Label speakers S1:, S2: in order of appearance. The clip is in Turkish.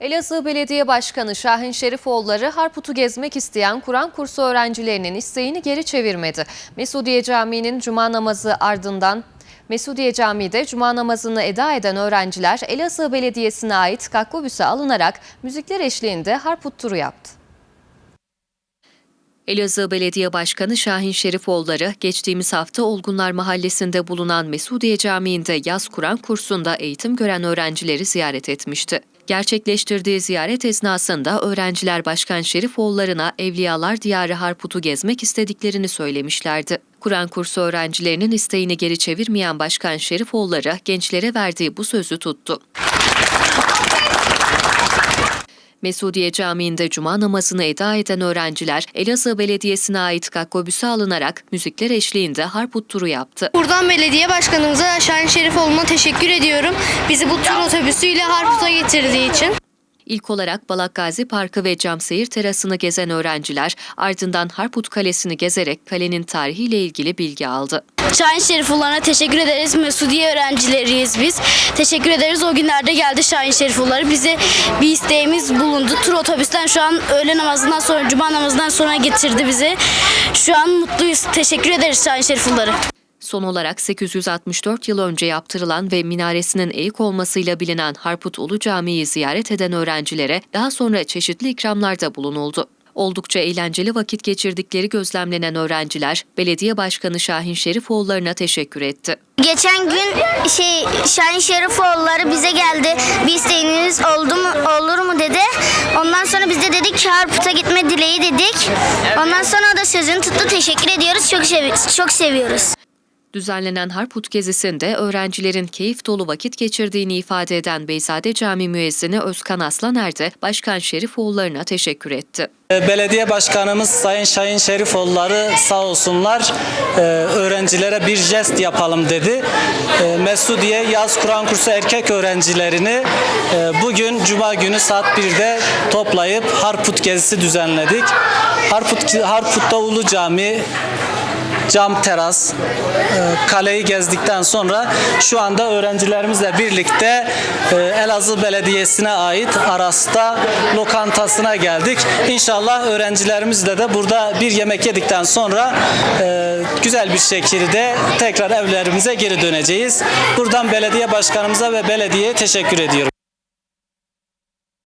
S1: Elazığ Belediye Başkanı Şahin Şerifoğulları Harput'u gezmek isteyen Kur'an kursu öğrencilerinin isteğini geri çevirmedi. Mesudiye Camii'nin cuma namazı ardından Mesudiye Camii'de cuma namazını eda eden öğrenciler Elazığ Belediyesi'ne ait kakkobüse alınarak müzikler eşliğinde Harput turu yaptı. Elazığ Belediye Başkanı Şahin Şerifoğulları geçtiğimiz hafta Olgunlar Mahallesi'nde bulunan Mesudiye Camii'nde yaz Kur'an kursunda eğitim gören öğrencileri ziyaret etmişti. Gerçekleştirdiği ziyaret esnasında öğrenciler Başkan Şerifoğulları'na Evliyalar Diyarı Harput'u gezmek istediklerini söylemişlerdi. Kur'an kursu öğrencilerinin isteğini geri çevirmeyen Başkan Şerifoğulları gençlere verdiği bu sözü tuttu. Mesudiye Camii'nde cuma namazını eda eden öğrenciler Elazığ Belediyesi'ne ait kakkobüse alınarak müzikler eşliğinde Harput turu yaptı.
S2: Buradan belediye başkanımıza Şahin Şerifoğlu'na teşekkür ediyorum. Bizi bu tur otobüsüyle Harput'a getirdiği için.
S1: İlk olarak Balak Gazi Parkı ve Camseyir Terası'nı gezen öğrenciler ardından Harput Kalesi'ni gezerek kalenin tarihiyle ilgili bilgi aldı.
S2: Şahin Şerifoğlu'na teşekkür ederiz. Mesudiye öğrencileriyiz biz. Teşekkür ederiz. O günlerde geldi Şahin Şerifoğulları. Bize bir isteğimiz bulundu. Tur otobüsten şu an öğle namazından sonra, cuma namazından sonra getirdi bizi. Şu an mutluyuz. Teşekkür ederiz Şahin Şerifoğulları.
S1: Son olarak 864 yıl önce yaptırılan ve minaresinin eğik olmasıyla bilinen Harput Ulu Camii'yi ziyaret eden öğrencilere daha sonra çeşitli ikramlarda bulunuldu. Oldukça eğlenceli vakit geçirdikleri gözlemlenen öğrenciler, belediye başkanı Şahin Şerifoğulları'na teşekkür etti.
S3: Geçen gün şey Şahin Şerifoğulları bize geldi. Bir isteğiniz oldu mu olur mu dedi. Ondan sonra biz de dedik ki Harput'a gitme dileği dedik. Ondan sonra o da sözünü tuttu. Teşekkür ediyoruz. Çok sevi- çok seviyoruz.
S1: Düzenlenen Harput gezisinde öğrencilerin keyif dolu vakit geçirdiğini ifade eden Beyzade Camii müezzini Özkan Aslaner de Başkan Şerifoğulları'na teşekkür etti.
S4: Belediye Başkanımız Sayın Şahin Şerifoğulları sağ olsunlar e, öğrencilere bir jest yapalım dedi. E, Mesudiye Yaz Kur'an Kursu erkek öğrencilerini e, bugün Cuma günü saat 1'de toplayıp Harput gezisi düzenledik. Harput, Harput'ta Ulu Cami, cam teras, e, kaleyi gezdikten sonra şu anda öğrencilerimizle birlikte e, Elazığ Belediyesi'ne ait Aras'ta lokantasına geldik. İnşallah öğrencilerimizle de burada bir yemek yedikten sonra e, güzel bir şekilde tekrar evlerimize geri döneceğiz. Buradan belediye başkanımıza ve belediyeye teşekkür ediyorum.